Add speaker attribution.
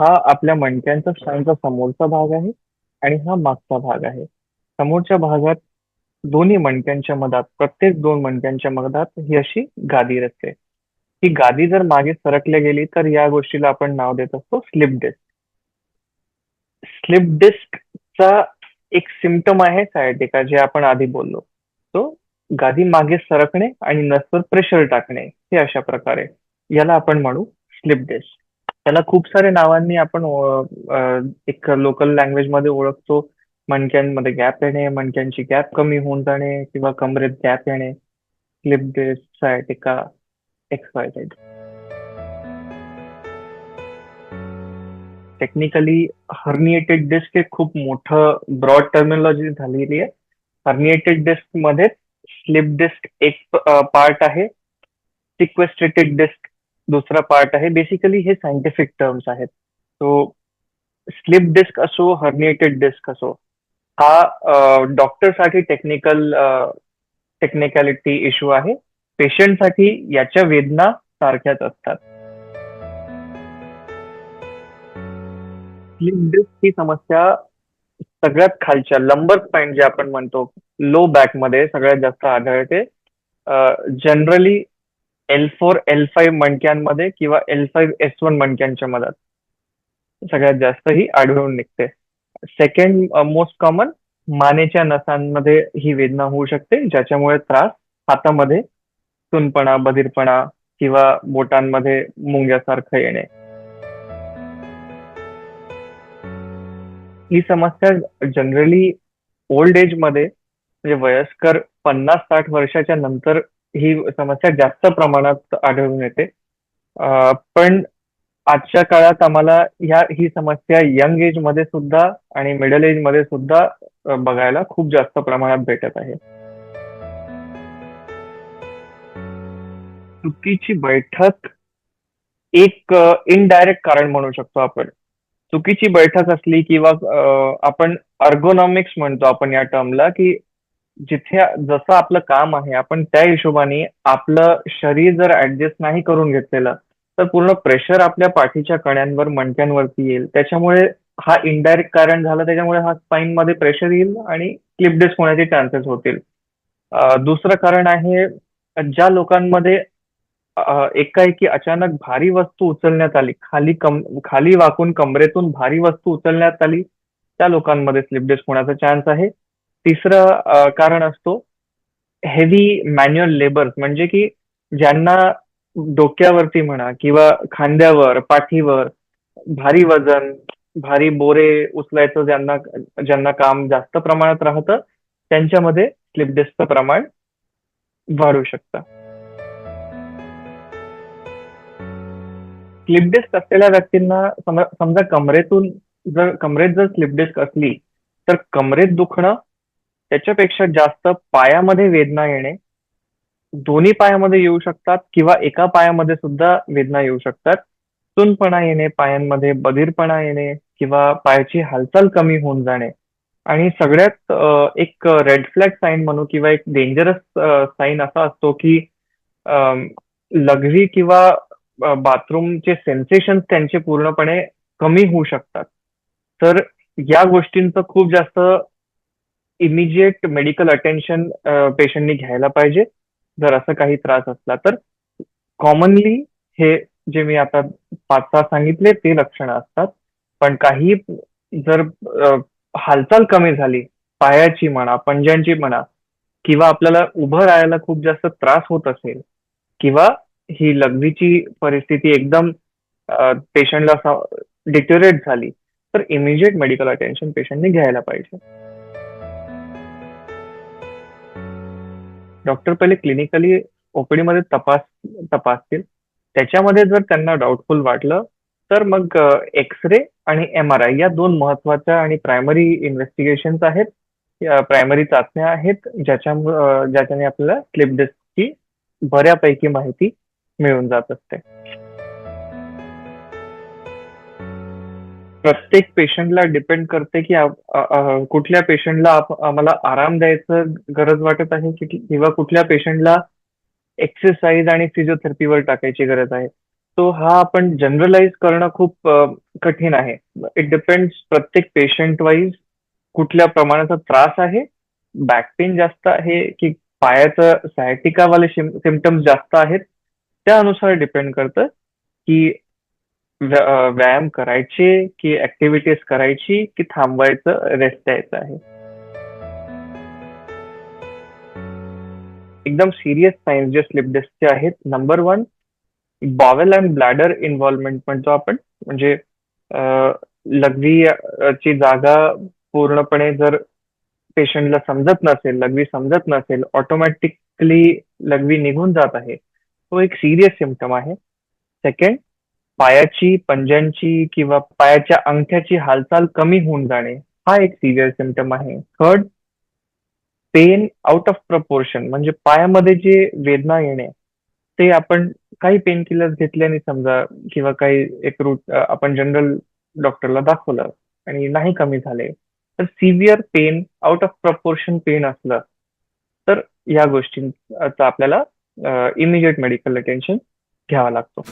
Speaker 1: हा आपल्या मणक्यांचा स्नायूचा समोरचा भाग आहे आणि हा मागचा भाग आहे. समोरच्या भागात दोन्ही मणक्यांच्या मधात, प्रत्येक दोन मणक्यांच्या मधात ही अशी गादी असते. ही गादी जर मागे सरकली गेली तर या गोष्टीला आपण नाव देत असतो स्लिप डिस्क. स्लिप डिस्कचा एक सिम्पटम आहे सायटिका जे आपण आधी बोललो. तो गादी मागे सरकणे आणि नसवर प्रेशर टाकणे हे अशा प्रकारे. याला आपण म्हणू स्लिप डिस्क. त्याला खूप साऱ्या नावांनी आपण एक लोकल लँग्वेजमध्ये ओळखतो. मणक्यांमध्ये गॅप येणे, मणक्यांची गॅप कमी होऊन जाणे किंवा कमरेत गॅप येणे, slip disc, sciatica, X Y Z. Technically herniated disc हे खूप मोठं ब्रॉड टर्मिनॉलॉजी झालेली आहे. हर्निएटेड डिस्कमध्ये स्लिप डिस्क एक पार्ट आहे. सिक्वेस्ट्रेटेड डिस्क दुसरा पार्ट आहे. बेसिकली हे सायंटिफिक टर्म्स आहेत. सो स्लिप डिस्क असो, हर्निएटेड डिस्क असो, हा डॉक्टरसाठी टेक्निकल टेक्निकॅलिटी इश्यू आहे. पेशंटसाठी याच्या वेदना सारख्याच असतात. स्लिप डिस्क ही समस्या सगळ्यात खालच्या लंबर स्पाइन जे आपण म्हणतो लो बॅकमध्ये सगळ्यात जास्त आढळते. Generally L four L five मणक्यांमध्ये किंवा एल फाईव्ह एस वन मणक्यांच्या मधात सगळ्यात जास्त ही आढळून निघते. सेकंड मोस्ट कॉमन मानेच्या नसांमध्ये ही वेदना होऊ शकते ज्याच्यामुळे त्रास हातामध्ये सुनपणा, बधीरपणा किंवा बोटांमध्ये मुंग्यासारखं येणे. ही समस्या जनरली ओल्ड एजमध्ये म्हणजे वयस्कर पन्नास साठ वर्षाच्या नंतर ही समस्या जास्त प्रमाणात आढळून येते. पण आजच्या काळात आम्हाला ह्या ही समस्या यंग एजमध्ये सुद्धा आणि मिडल एजमध्ये सुद्धा बघायला खूप जास्त प्रमाणात भेटत आहे. चुकीची बैठक एक इनडायरेक्ट कारण म्हणू शकतो आपण. चुकीची बैठक असली किंवा आपण अर्गोनॉमिक्स म्हणतो आपण या टर्मला की जिथे जसं आपलं काम आहे आपण त्या हिशोबाने आपलं शरीर जर ऍडजस्ट नाही करून घेतलेलं तर पूर्ण प्रेशर आपल्या पाठीच्या कण्यांवर मणक्यांवरती येईल. त्याच्यामुळे हा इनडायरेक्ट कारण झालं त्याच्यामुळे हा स्पाईन मध्ये प्रेशर येईल आणि क्लिप डिस्क होण्याचे चान्सेस होतील. दुसरं कारण आहे ज्या लोकांमध्ये एकाएकी अचानक भारी वस्तू उचलण्यात आली खाली कम खाली वाकून कमरेतून भारी वस्तू उचलण्यात आली त्या लोकांमध्ये स्लिप डिस्क होण्याचा चान्स आहे. तिसरं कारण असतो हेवी मॅन्युअल लेबर म्हणजे की ज्यांना डोक्यावरती म्हणा किंवा खांद्यावर पाठीवर भारी वजन भारी बोरे उचलायचं ज्यांना ज्यांना काम जास्त प्रमाणात राहतं त्यांच्यामध्ये स्लिप डिस्कचं प्रमाण वाढू शकतं. स्लिप डिस्क असलेल्या व्यक्तींना समजा कमरेतून जर कमरेत जर स्लिप डिस्क असली तर कमरेत दुखणं त्याच्यापेक्षा जास्त पायामध्ये वेदना येणे दोन्ही पायामध्ये येऊ शकतात किंवा एका पायामध्ये सुद्धा वेदना येऊ शकतात. सुनपणा येणे पायांमध्ये बधीरपणा येणे किंवा पायाची हालचाल कमी होऊन जाणे. आणि सगळ्यात एक रेड फ्लॅग साईन म्हणू किंवा एक डेंजरस साईन असा असतो की लघवी किंवा बाथरूमचे सेन्सेशन त्यांचे पूर्णपणे कमी होऊ शकतात. तर या गोष्टींचं खूप जास्त इमिजिएट मेडिकल अटेन्शन पेशंटनी घ्यायला पाहिजे. जर असं काही त्रास असला तर कॉमनली हे जे मी आता पाच सहा सांगितले ते लक्षणं असतात. पण काही जर हालचाल कमी झाली पायाची म्हणा पंजांची म्हणा किंवा आपल्याला उभं राहायला खूप जास्त त्रास होत असेल किंवा ही लघवीची परिस्थिती एकदम पेशंटला डिटोरेट झाली तर इमिजिएट मेडिकल अटेन्शन पेशंटने घ्यायला पाहिजे. डॉक्टर पहिले क्लिनिकली ओपीडी मध्ये तपास तपासतील. त्याच्यामध्ये जर त्यांना डाऊटफुल वाटलं तर मग एक्स रे आणि एम आर आय या दोन महत्त्वाच्या आणि प्रायमरी इन्व्हेस्टिगेशन आहेत. प्रायमरी चाचण्या आहेत ज्याच्या ज्याच्याने आपल्याला स्लिप डिस्कची बऱ्यापैकी माहिती मिळून जात असते. प्रत्येक पेशंटला डिपेंड करते की कुठल्या पेशंटला आम्हाला आराम द्यायचं गरज वाटत आहे किंवा कुठल्या पेशंटला एक्सरसाइज आणि फिजिओथेरपीवर टाकायची गरज आहे तो हा आपण जनरलाइज करणं खूप कठीण आहे. इट डिपेंड्स प्रत्येक पेशंट वाईज कुठल्या प्रमाणाचा त्रास आहे, बॅक पेन जास्त आहे की पायाचं सायटिकावाले सिमटम्स जास्त आहेत, त्यानुसार डिपेंड करतं की व्यायाम करायचे की ऍक्टिव्हिटीज करायची की थांबवायचं, रेस्ट द्यायचं आहे. एकदम सिरियस सायन्स जे स्लिप डिस्कचे आहेत. Number one bowel and bladder involvement म्हणतो आपण. म्हणजे लघवीची लघवी ची जागा पूर्णपणे जर पेशंटला समजत नसेल, लघवी समजत नसेल, ऑटोमॅटिकली लघवी निघून जात आहे. तो एक सिरियस सिमटम आहे. सेकंड पायाची, पंज्यांची किंवा पायाच्या अंगठ्याची हालचाल कमी होऊन जाणे, हा एक सिव्हिअर सिम्प्टम आहे. Third pain out of proportion म्हणजे पायामध्ये जे वेदना येणे, ते आपण काही पेन किलर्स घेतल्याने समजा किंवा काही एक रूट आपण जनरल डॉक्टरला दाखवलं आणि नाही कमी झाले, तर severe pain, out of proportion pain असलं, तर या गोष्टींचा आपल्याला इमिजिएट इमिडिएट मेडिकल अटेन्शन घ्यावा लागतो.